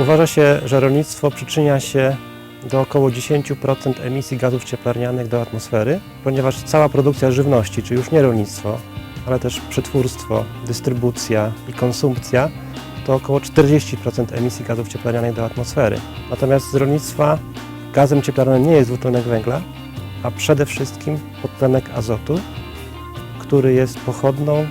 Uważa się, że rolnictwo przyczynia się do około 10% emisji gazów cieplarnianych do atmosfery, ponieważ cała produkcja żywności, czyli już nie rolnictwo, ale też przetwórstwo, dystrybucja i konsumpcja, to około 40% emisji gazów cieplarnianych do atmosfery. Natomiast z rolnictwa gazem cieplarnianym nie jest dwutlenek węgla, a przede wszystkim podtlenek azotu, który jest pochodną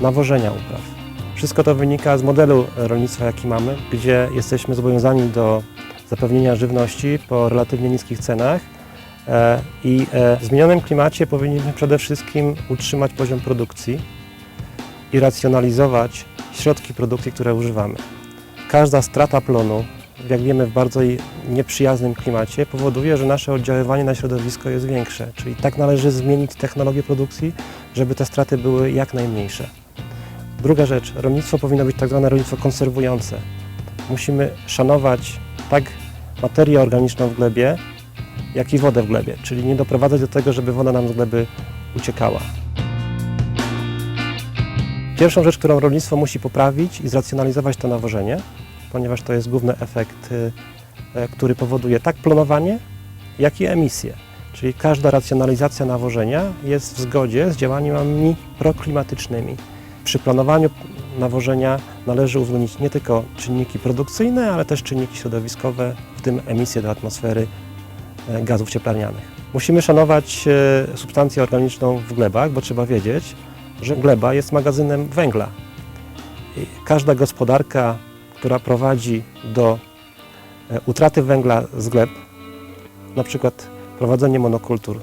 nawożenia upraw. Wszystko to wynika z modelu rolnictwa, jaki mamy, gdzie jesteśmy zobowiązani do zapewnienia żywności po relatywnie niskich cenach e, i e, w zmienionym klimacie powinniśmy przede wszystkim utrzymać poziom produkcji i racjonalizować środki produkcji, które używamy. Każda strata plonu, jak wiemy, w bardzo nieprzyjaznym klimacie powoduje, że nasze oddziaływanie na środowisko jest większe. Czyli tak należy zmienić technologię produkcji, żeby te straty były jak najmniejsze. Druga rzecz, rolnictwo powinno być tak zwane rolnictwo konserwujące. Musimy szanować tak materię organiczną w glebie, jak i wodę w glebie, czyli nie doprowadzać do tego, żeby woda nam z gleby uciekała. Pierwszą rzecz, którą rolnictwo musi poprawić i zracjonalizować to nawożenie, ponieważ to jest główny efekt, y, e, który powoduje tak planowanie, jak i emisję. Czyli każda racjonalizacja nawożenia jest w zgodzie z działaniami proklimatycznymi. Przy planowaniu nawożenia należy uwzględnić nie tylko czynniki produkcyjne, ale też czynniki środowiskowe, w tym emisje do atmosfery e, gazów cieplarnianych. Musimy szanować e, substancję organiczną w glebach, bo trzeba wiedzieć, że gleba jest magazynem węgla. Każda gospodarka, która prowadzi do e, utraty węgla z gleb, na przykład prowadzenie monokultur,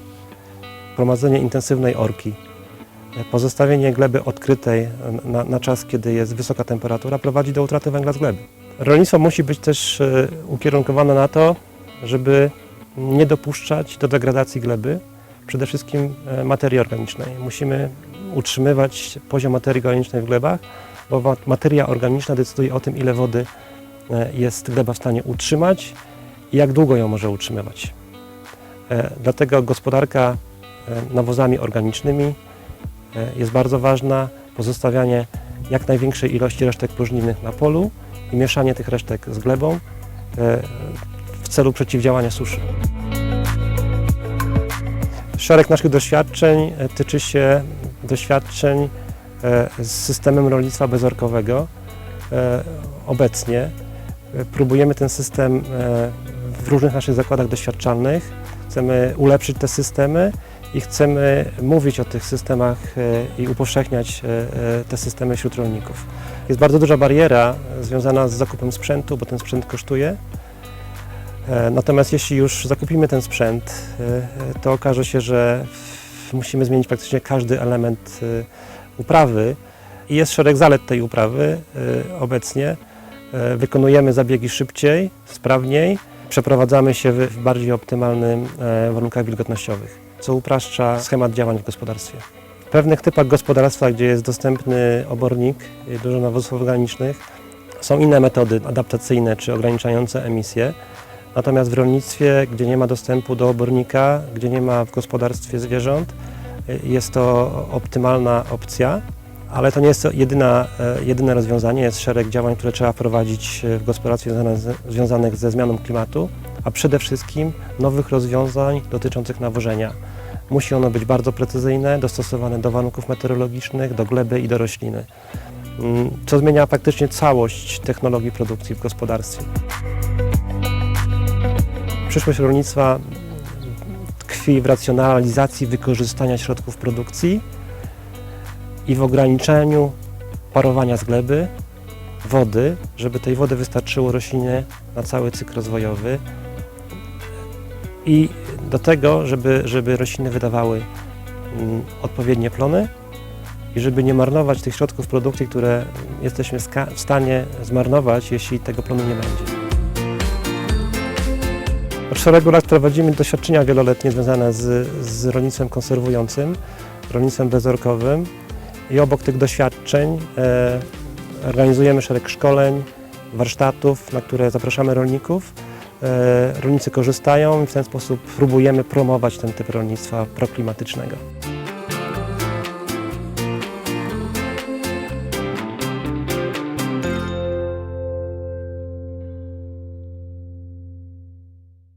prowadzenie intensywnej orki, pozostawienie gleby odkrytej na, na czas, kiedy jest wysoka temperatura, prowadzi do utraty węgla z gleby. Rolnictwo musi być też e, ukierunkowane na to, żeby nie dopuszczać do degradacji gleby, przede wszystkim e, materii organicznej. Musimy utrzymywać poziom materii organicznej w glebach, bo ma- materia organiczna decyduje o tym, ile wody e, jest gleba w stanie utrzymać i jak długo ją może utrzymywać. Dlatego gospodarka nawozami organicznymi jest bardzo ważna. Pozostawianie jak największej ilości resztek próżniny na polu i mieszanie tych resztek z glebą e, w celu przeciwdziałania suszy. Szereg naszych doświadczeń e, tyczy się doświadczeń e, z systemem rolnictwa bezorkowego. E, Obecnie e, próbujemy ten system e, w różnych naszych zakładach doświadczalnych. Chcemy ulepszyć te systemy i chcemy mówić o tych systemach e, i upowszechniać e, e, te systemy wśród rolników. Jest bardzo duża bariera związana z zakupem sprzętu, bo ten sprzęt kosztuje. Natomiast jeśli już zakupimy ten sprzęt, to okaże się, że musimy zmienić praktycznie każdy element uprawy i jest szereg zalet tej uprawy obecnie. Wykonujemy zabiegi szybciej, sprawniej, przeprowadzamy się w bardziej optymalnym e, warunkach wilgotnościowych, co upraszcza schemat działań w gospodarstwie. W pewnych typach gospodarstwa, gdzie jest dostępny obornik, i dużo nawozów organicznych, są inne metody adaptacyjne czy ograniczające emisje. Natomiast w rolnictwie, gdzie nie ma dostępu do obornika, gdzie nie ma w gospodarstwie zwierząt, y, jest to optymalna opcja, ale to nie jest jedyna, e, jedyne rozwiązanie. Jest szereg działań, które trzeba prowadzić e, w gospodarstwie związanych ze zmianą klimatu, a przede wszystkim nowych rozwiązań dotyczących nawożenia. Musi ono być bardzo precyzyjne, dostosowane do warunków meteorologicznych, do gleby i do rośliny, Mm, co zmienia faktycznie całość technologii produkcji w gospodarstwie. Przyszłość rolnictwa tkwi w racjonalizacji wykorzystania środków produkcji i w ograniczeniu parowania z gleby, wody, żeby tej wody wystarczyło roślinie na cały cykl rozwojowy i do tego, żeby, żeby rośliny wydawały mm, odpowiednie plony i żeby nie marnować tych środków produkcji, które jesteśmy w stanie zmarnować, jeśli tego plonu nie będzie. Od szeregu lat prowadzimy doświadczenia wieloletnie związane z, z rolnictwem konserwującym, rolnictwem bezorkowym i obok tych doświadczeń e, organizujemy szereg szkoleń, warsztatów, na które zapraszamy rolników. E, rolnicy korzystają i w ten sposób próbujemy promować ten typ rolnictwa proklimatycznego.